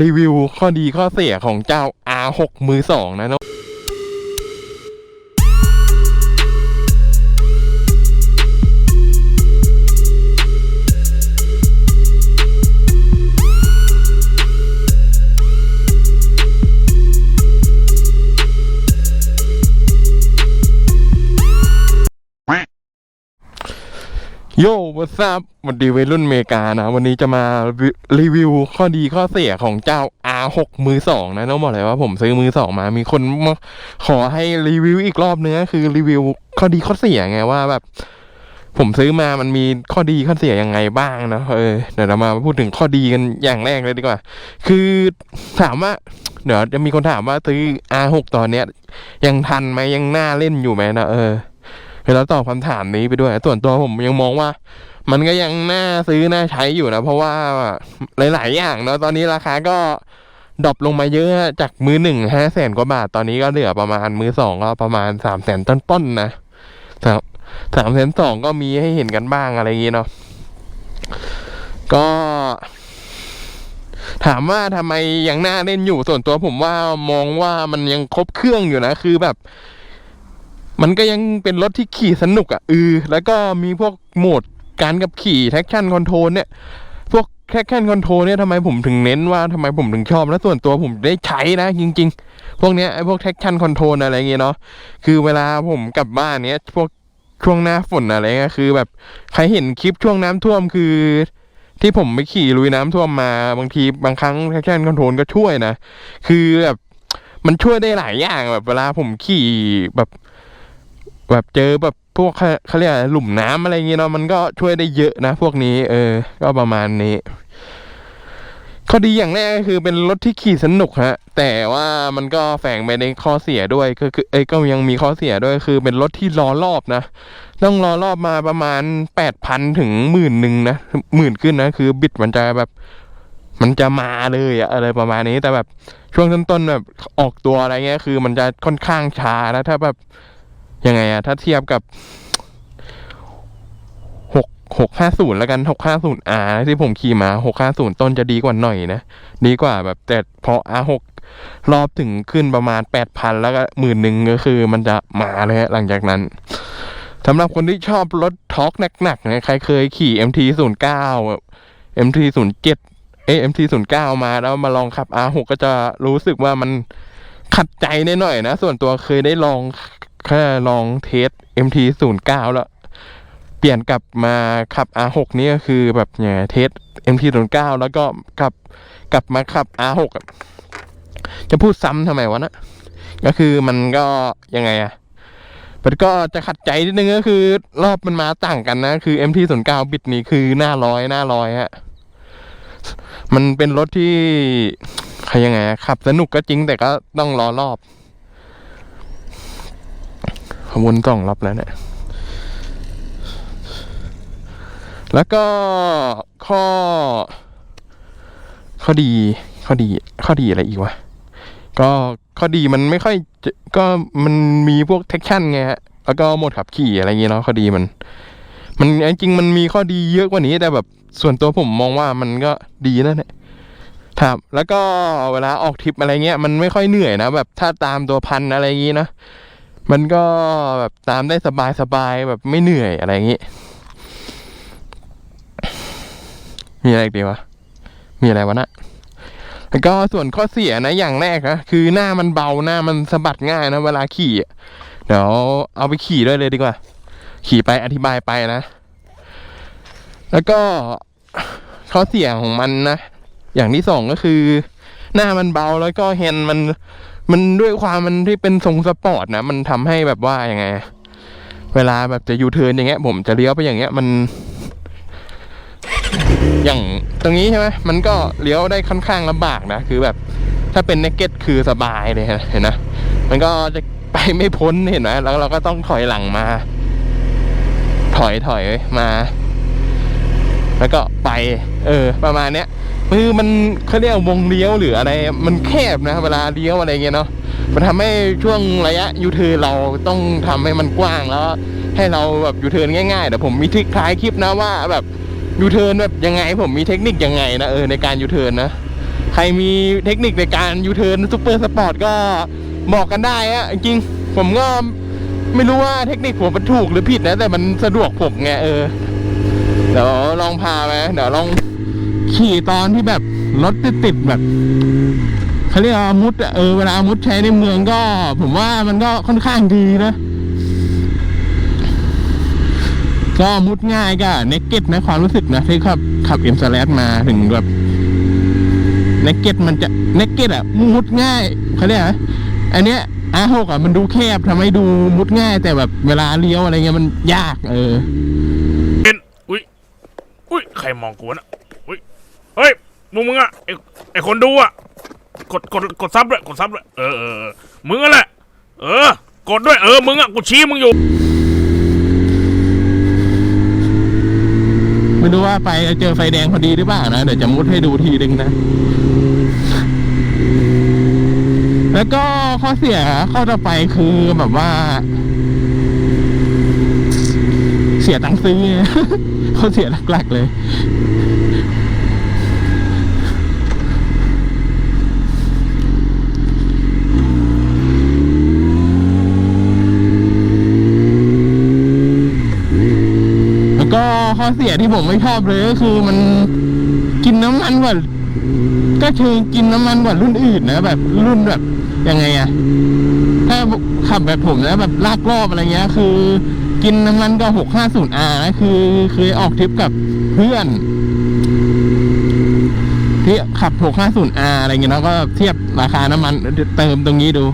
รีวิวข้อดีข้อเสียของเจ้า R6 มือสองนะเนาะ โย่วัสบสวัสดีวัยรุ่นอเมริกานะ วันนี้จะมารีวิวข้อดีข้อเสียของเจ้า R6 มือสองนะต้องบอกเลยว่าผมซื้อมือสองมา มีคนมาขอให้รีวิวอีกรอบนึงก็คือรีวิวข้อดีข้อเสียไงว่าแบบ ผมซื้อมามันมีข้อดีข้อเสียยังไงบ้างนะเออเดี๋ยวเรามาพูดถึงข้อดีกันอย่างแรกเลยดีกว่า คือถามว่าเดี๋ยวจะมีคนถามว่าซื้อ R6 ตอนเนี้ย ยังทันไหมยังน่าเล่นอยู่ไหมนะเออ เวเราตอบคำถามนี้ไปด้วย ส่วนตัวผมยังมองว่า มันก็ยังน่าซื้อน่าใช้อยู่นะ เพราะว่าหลาย ๆ อย่างเนาะตอนนี้ราคาก็ดรอปลงมาเยอะจากมือหนึ่งห้าแสนกว่าบาทตอนนี้ก็เหลือประมาณมือสองก็ประมาณสามแสนต้นๆนะสามสามแสนสองก็มีให้เห็นกันบ้างอะไรอย่างงี้เนาะก็ ถามว่าทำไมยังน่าเล่นอยู่ส่วนตัวผมว่ามองว่ามันยังครบเครื่องอยู่นะ คือแบบ มันก็ยังเป็นรถที่ขี่สนุกอะ่ะเออแล้วก็มีพวกโหมดการกับขี่ traction control เนี่ยพวก traction control เนี่ยทำไมผมถึงเน้นว่าทำไมผมถึงชอบและส่วนตัวผมได้ใช้นะจริง ๆ พวกเนี้ยไอ้พวก traction control อะไรเงี้ยเนาะคือเวลาผมกลับบ้านเนี้ยพวกช่วงหน้าฝนอะไรเงี้ยคือ แบบใครเห็นคลิปช่วงน้ำท่วมคือ ที่ผมไปขี่ลุยน้ำท่วมมาบางทีบางครั้ง traction control ก็ช่วยนะคือแบบมันช่วยได้หลายอย่างแบบเวลาผมขี่แบบ แบบเจอแบบพวกเขาเรียกอะไรหลุมน้ำอะไรเงี้ยเนาะมันก็ช่วยได้เยอะนะ พวกนี้เออ ก็ประมาณนี้ข้อดีอย่างแรกก็คือเป็นรถที่ขี่สนุกฮะ แต่ว่ามันก็แฝงไปในข้อเสียด้วยก็คือเอ้ยก็ยังมีข้อเสียด้วยคือเป็นรถที่รอรอบนะ ต้องรอรอบมาประมาณแปดพันถึงหมื่นหนึ่งนะหมื่นขึ้นนะคือบิดมันจะแบบ มันจะมาเลยอะอะไรประมาณนี้แต่แบบช่วงต้นๆแบบออกตัวอะไรเงี้ยคือมันจะค่อนข้างช้านะถ้าแบบ ยังไงอะถ้าเทียบกับหกหกห้าศูนย์แล้วกันหกห้าศูนย์อาที่ผมขี่มาหกห้าศูนย์ต้นจะดีกว่าหน่อยนะ ดีกว่าแบบแต่พออาหกรอบถึงขึ้นประมาณแปดพันแล้วก็หมื่นหนึ่งก็คือมันจะมาเลยฮะหลังจากนั้นสำหรับคนที่ชอบรถท็อกหนักๆนะใครเคยขี่ MT ศูนย์เก้า MT ศูนย์เจ็ดเอ MT ศูนย์เก้ามาแล้วมาลองขับ R6 ก็จะรู้สึกว่ามันขัดใจนิดหน่อยนะ ส่วนตัวเคยได้ลอง แค่ลองเทส MT ศูนย์เก้าแล้วเปลี่ยนกลับมาขับ R6 นี่ก็คือแบบเนี่ยเทส MT ศูนย์เก้าแล้วก็กลับกลับมาขับ R6 จะพูดซ้ำทำไมวะนะก็คือมันก็ยังไงอะมันก็จะขัดใจนิดนึงก็คือ รอบมันมาต่างกันนะ คือ MT ศูนย์เก้าบิดนี้คือหน้าร้อยหน้าร้อยฮะมันเป็นรถที่ใครยังไงขับสนุกก็จริงแต่ก็ต้องรอรอบ วนกล่องรับแล้วเนี่ย แล้วก็ข้อ ข้อดี ข้อดี ข้อดีอะไรอีกวะ ก็ข้อดีมันไม่ค่อยก็มันมีพวกเทคชั่นไงฮะ แล้วก็โหมดขับขี่อะไรเงี้ยเนาะข้อดีมัน มันจริงมันมีข้อดีเยอะกว่านี้แต่แบบส่วนตัวผมมองว่ามันก็ดีนั่นแหละครับแล้วก็เวลาออกทริปอะไรเงี้ยมันไม่ค่อยเหนื่อยนะแบบถ้าตามตัวพันอะไรอย่างงี้นะ มันก็แบบตามได้สบายสบายแบบไม่เหนื่อยอะไรอย่างงี้ มีอะไรดีวะ มีอะไรวะนะแล้วก็ส่วนข้อเสียนะอย่างแรกนะคือหน้ามันเบาหน้ามันสะบัดง่ายนะเวลาขี่เดี๋ยวเอาไปขี่ด้วยเลยดีกว่า ขี่ไปอธิบายไปนะ แล้วก็ข้อเสียของมันนะอย่างที่สองก็คือ หน้ามันเบาแล้วก็เฮนมัน มันด้วยความมันที่เป็นทรงสปอร์ตนะ มันทำให้แบบว่ายังไง เวลาแบบจะยูเทิร์นอย่างเงี้ย ผมจะเลี้ยวไปอย่างเงี้ย มัน อย่างตรงนี้ใช่ไหมมันก็เลี้ยวได้ค่อนข้างลำบากนะคือแบบ ถ้าเป็นเนกเก็ตคือสบายเลยเห็นนะมันก็จะไปไม่พ้นเห็นไหมแล้วเราก็ต้องถอยหลังมา ถอยถอยมา แล้วก็ไป เออ ประมาณเนี้ย คือมันเขาเรียกวงเลี้ยวหรืออะไร มันแคบนะเวลาเลี้ยวอะไรเงี้ยเนาะมันทำให้ช่วงระยะยูเทิร์นเราต้องทำให้มันกว้างแล้ว ให้เราแบบยูเทิร์นง่ายๆเดี๋ยวผมมีทิคท้ายคลิปนะว่าแบบยูเทิร์นแบบยังไง ผมมีเทคนิคยังไงนะเออในการยูเทิร์นนะใครมีเทคนิคในการยูเทิร์นซูเปอร์สปอร์ตก็บอกกันได้อะจริงผมก็ไม่รู้ว่าเทคนิคผมมันถูกหรือผิดนะ แต่มันสะดวกผมไงเออเดี๋ยวลองพาไปเดี๋ยวลอง ขี่ตอนที่แบบรถติดๆแบบเขาเรียกว่ามุดอะเออเวลามุดใช้ในเมืองก็ ผมว่ามันก็ค่อนข้างดีนะ ก็มุดง่ายก็เนกเก็ตนะความรู้สึกนะที่ขับขับเอ็มสแลมาถึงแบบเนกเก็ตมันจะเนกเก็ตอะมุดง่ายเขาเรียกอะอันเนี้ยอาหกอะมันดูแคบทำให้ดูมุดง่าย แต่แบบเวลาเลี้ยวอะไรเงี้ยมันยาก เออเป็นอุ้ยอุ้ยใครมองกูวนะ เฮ้ยมึงมึงอะไอไอคนดูอะกดกดกดซับด้วยกดซับด้วยเออเออมึงอะแหละเออกดด้วยเออมึงอะกูชี้มึงอยู่ไม่รู้ว่าไปเจอไฟแดงพอดีหรือเปล่านะเดี๋ยวจะมุดให้ดูทีนึงนะ แล้วก็ข้อเสียข้อต่อไปคือแบบว่า เสียตังค์ซื้อข้อเสียหลักๆเลย แล้วก็ข้ อเสียที่ผมไม่ชอบเลยก็คือมันกินน้ำมันกว่าก็เชิงกินน้ำมันกว่ารุ่นอื่นนะแบบรุ่นแบบยังไงอะถ้าขับแบบผมแล้วแบบลากรอบอะไรเงี้ย คือ กินน้ำมันก็หกห้าศูนย์อานะคือเคยออกทริปกับเพื่อน ที่ขับหกห้าศูนย์อาร์อะไรเงี้ยแล้วก็เทียบราคาน้ำมันเติมตรงนี้ดู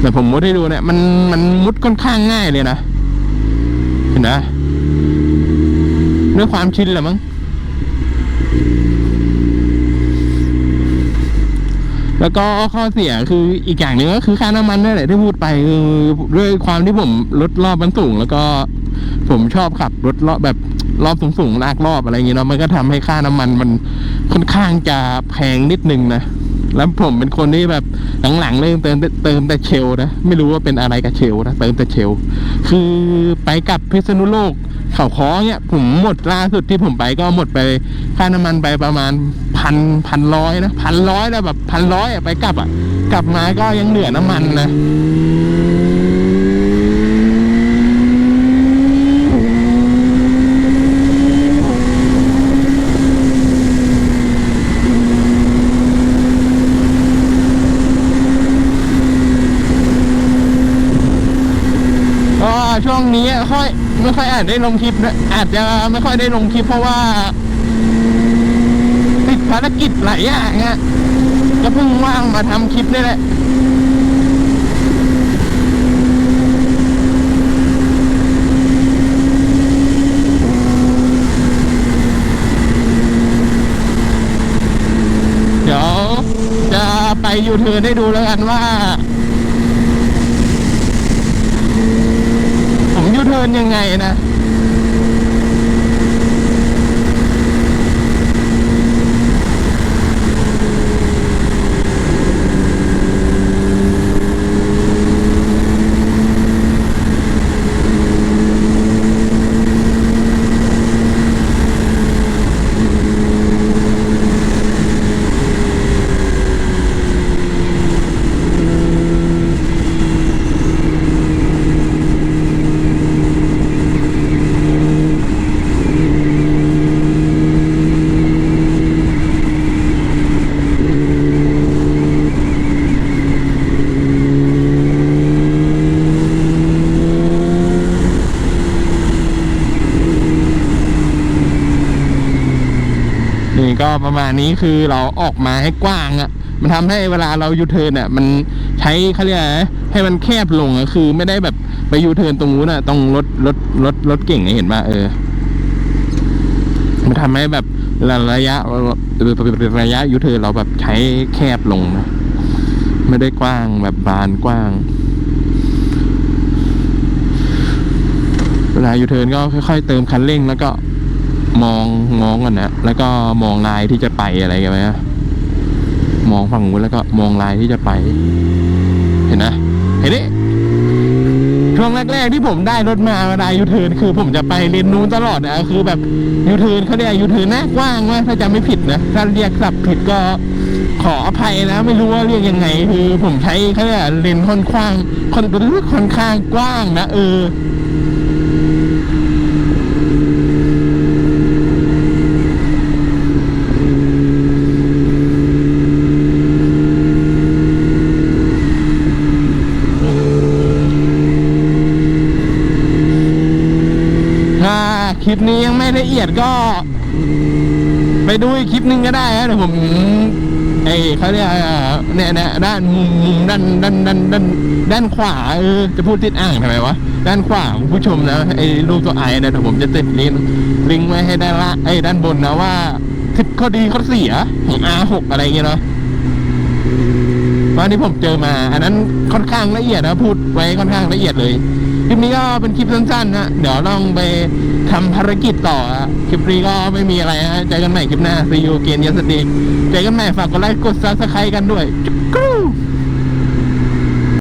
แต่ผมมุดให้ดูเนี่ยมันมันมุดค่อนข้างง่ายเลยนะเห็นนะด้วยความชินแหละมั้งแล้วก็ข้อเสียคืออีกอย่างหนึ่งก็คือค่าน้ำมันนั่นแหละที่พูดไปคือด้วยความที่ผมรถรอบมันสูง แล้วก็ผมชอบขับรถรอบแบบรอบสูงๆลากรอบอะไรอย่างเงี้ยเนาะมันก็ทำให้ค่าน้ำมันมันค่อนข้างจะแพงนิดนึงนะ แล้วผมเป็นคนที่แบบหลังๆเลยเติมเติมแต่เชลนะไม่รู้ว่าเป็นอะไรกับเชลนะเติมแต่เชล คือไปกับพิษณุโลกเขาค้อเนี่ยผมหมดล่าสุดที่ผมไปก็หมดไปค่าน้ำมันไปประมาณพันพันร้อยนะพันร้อยแล้วแบบพันร้อยไปกลับอะ กลับมาก็ยังเหลือน้ำมันนะ ก็ช่วงนี้ค่อย ไม่ค่อยอาจได้ลงคลิปนะอาจจะไม่ค่อยได้ลงคลิปเพราะว่า ติดภารกิจหลายอย่างอะก็เพิ่งว่างมาทำคลิปนี่แหละเดี๋ยวจะไปยูเทิร์นให้ดูแล้วกันว่า ผมยู เทินยังไงนะ นี่ ก็ประมาณนี้คือเราออกมาให้กว้างอะ่ะ มันทำให้เวลาเรายูเทิร์นอะมันใช้เขาเรียกไรให้มันแคบลงอะคือไม่ได้แบบไปยูเทิร์นตรงนู้นอะตรงรถรถรถรถเก่งเห็นป่ะเออมันทำให้แบบระยะระยะยูเทิร์นเราแบบใช้แคบลงนะไม่ได้กว้างแบบบานกว้างเวลายูเทิร์นก็ค่อยๆเติมคันเร่งแล้วก็ มองมองก่อนนะแล้วก็มองลายที่จะไปอะไรกันไหมอะมองฝั่งนู้นแล้วก็มองลายที่จะไป เห็นนะเห็นดิช่วงแรกๆที่ผมได้รถมาเวลายูเทิร์นคือผมจะไปเลนนู้นตลอดนะคือแบบยูเทิร์นเขาเรียกยูเทิร์นนะกว้างมาถ้าจำไม่ผิดนะถ้าเรียกสับผิดก็ขออภัยนะ ไม่รู้ว่าเรียกยังไง คือผมใช้เขาเรียกเลนค่อนข้างค่อนค่อนข้างกว้างนะเออ ถ้า คลิปนี้ยังไม่ละเอียดก็ ไปดูอีกคลิปหนึ่งก็ได้นะเดี๋ยวผมไอเขาเรียกเนี่ยเนี่ยด้านมุมมุมด้านด้านด้านด้านด้านขวาเออจะพูดติดอ่างทำไมวะด้านขวาผู้ชมนะไอ้รูปตัวไอเนี่ยเดี๋ยวผมจะติดลิงก์ลิงก์ไว้ให้ด้านละไอ้ด้านบนนะว่าทิศข้อดีข้อเสียของ R6 อะไรอย่างเงี้ยเนาะ ว่าที่ผมเจอมา อันนั้นค่อนข้างละเอียดนะพูดไว้ค่อนข้างละเอียดเลยคลิปนี้ก็เป็นคลิปสั้นๆนะเดี๋ยวลองไปทำภารกิจต่อคลิปนี้ก็ไม่มีอะไรฮะเจอกันใหม่คลิปหน้าซีอูเกนยัสติเจอกันใหม่ฝากกดไลค์กดซับสไครต์กันด้วยจุ๊กรู